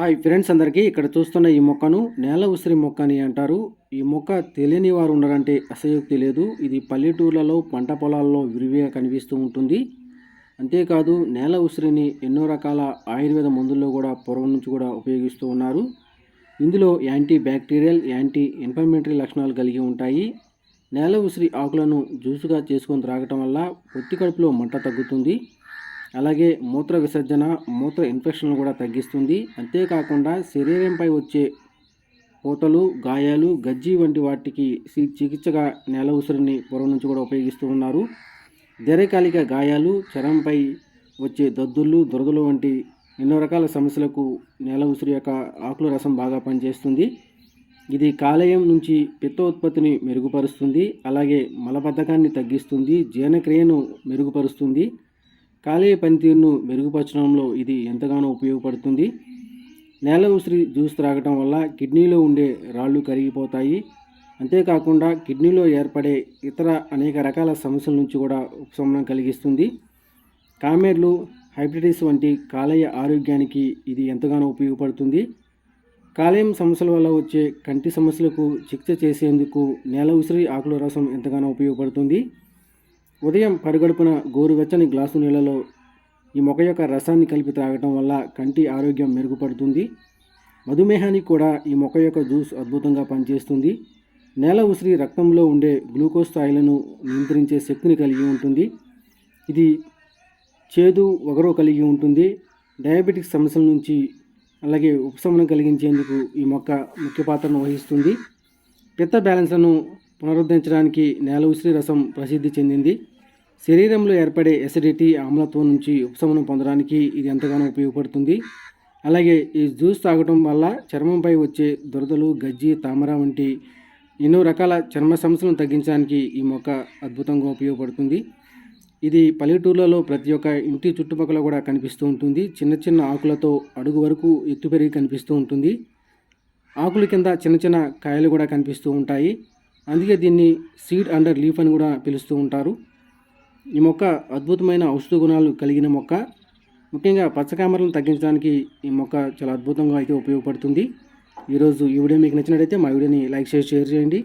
Hi friends అందరికీ ఇక్కడ చూస్తున్న ఈ మొక్కను నేల ఉసిరి మొక్క అని అంటారు. ఈ మొక్క తెలియని వారు ఉండాలంటే అసయోక్తి లేదు. ఇది పల్లెటూర్లలో పంట పొలాల్లో విరివిగా కనిపిస్తూ ఉంటుంది. అంతేకాదు నేల ఉసిరిని ఎన్నో రకాల ఆయుర్వేద మందుల్లో కూడా పూర్వం నుంచి కూడా ఉపయోగిస్తూ ఉన్నారు. ఇందులో యాంటీ బ్యాక్టీరియల్ యాంటీ ఇన్ఫ్లమేటరీ లక్షణాలు కలిగి ఉంటాయి. నేల ఉసిరి ఆకులను జ్యూసుగా చేసుకొని త్రాగటం వల్ల పొత్తి కడుపులో మంట తగ్గుతుంది. అలాగే మూత్ర విసర్జన మూత్ర ఇన్ఫెక్షన్లు కూడా తగ్గిస్తుంది. అంతేకాకుండా శరీరంపై వచ్చే పూతలు గాయాలు గజ్జి వంటి వాటికి చికిత్సగా నేల ఉసిరిని పూర్వం నుంచి కూడా ఉపయోగిస్తూ ఉన్నారు. దీర్ఘకాలిక గాయాలు చరంపై వచ్చే దద్దులు దురదలు వంటి ఎన్నో రకాల సమస్యలకు నేల ఉసిరి యొక్క ఆకుల రసం బాగా పనిచేస్తుంది. ఇది కాలేయం నుంచి పిత్త ఉత్పత్తిని మెరుగుపరుస్తుంది. అలాగే మలబద్ధకాన్ని తగ్గిస్తుంది. జీర్ణక్రియను మెరుగుపరుస్తుంది. కాలేయ పనితీరును మెరుగుపరచడంలో ఇది ఎంతగానో ఉపయోగపడుతుంది. నేల ఉసిరి జ్యూస్ త్రాగటం వల్ల కిడ్నీలో ఉండే రాళ్ళు కరిగిపోతాయి. అంతేకాకుండా కిడ్నీలో ఏర్పడే ఇతర అనేక రకాల సమస్యల నుంచి కూడా ఉపశమనం కలిగిస్తుంది. కామెర్లు హైపటిటిస్ వంటి కాలేయ ఆరోగ్యానికి ఇది ఎంతగానో ఉపయోగపడుతుంది. కాలేయం సమస్యల వల్ల వచ్చే కంటి సమస్యలకు చికిత్స చేసేందుకు నేల ఉసిరి ఆకుల రసం ఎంతగానో ఉపయోగపడుతుంది. ఉదయం పరుగడుపున గోరువెచ్చని గ్లాసు నీళ్ళలో ఈ మొక్క యొక్క రసాన్ని కలిపి త్రాగటం వల్ల కంటి ఆరోగ్యం మెరుగుపడుతుంది. మధుమేహానికి కూడా ఈ మొక్క యొక్క జ్యూస్ అద్భుతంగా పనిచేస్తుంది. నేల ఉసిరి రక్తంలో ఉండే గ్లూకోజ్ స్థాయిలను నియంత్రించే శక్తిని కలిగి ఉంటుంది. ఇది చేదు ఒగరు కలిగి ఉంటుంది. డయాబెటిక్ సమస్యల నుంచి అలాగే ఉపశమనం కలిగించేందుకు ఈ మొక్క ముఖ్య పాత్రను వహిస్తుంది పిత్త బ్యాలెన్స్లను పునరుద్ధరించడానికి నేల ఉసిరి రసం ప్రసిద్ధి చెందింది. శరీరంలో ఏర్పడే ఎసిడిటీ ఆమ్లత్వం నుంచి ఉపశమనం పొందడానికి ఇది ఎంతగానో ఉపయోగపడుతుంది. అలాగే ఈ జ్యూస్ తాగటం వల్ల చర్మంపై వచ్చే దురదలు గజ్జి తామర వంటి ఎన్నో రకాల చర్మ సమస్యలను తగ్గించడానికి ఈ మొక్క అద్భుతంగా ఉపయోగపడుతుంది. ఇది పల్లెటూర్లలో ప్రతి ఒక్క ఇంటి చుట్టుపక్కల కూడా కనిపిస్తూ ఉంటుంది. చిన్న చిన్న ఆకులతో అడుగు వరకు ఎత్తు పెరిగి కనిపిస్తూ ఉంటుంది. ఆకుల కింద చిన్న చిన్న కాయలు కూడా కనిపిస్తూ ఉంటాయి. అందుకే దీన్ని సీడ్ అండర్ లీఫ్ అని కూడా పిలుస్తూ ఉంటారు. ఈ మొక్క అద్భుతమైన ఔషధ గుణాలు కలిగిన మొక్క. ముఖ్యంగా పచ్చకామరలను తగ్గించడానికి ఈ మొక్క చాలా అద్భుతంగా అయితే ఉపయోగపడుతుంది. ఈరోజు ఈ వీడియో మీకు నచ్చినట్లయితే మా వీడియోని లైక్ చేసి షేర్ చేయండి.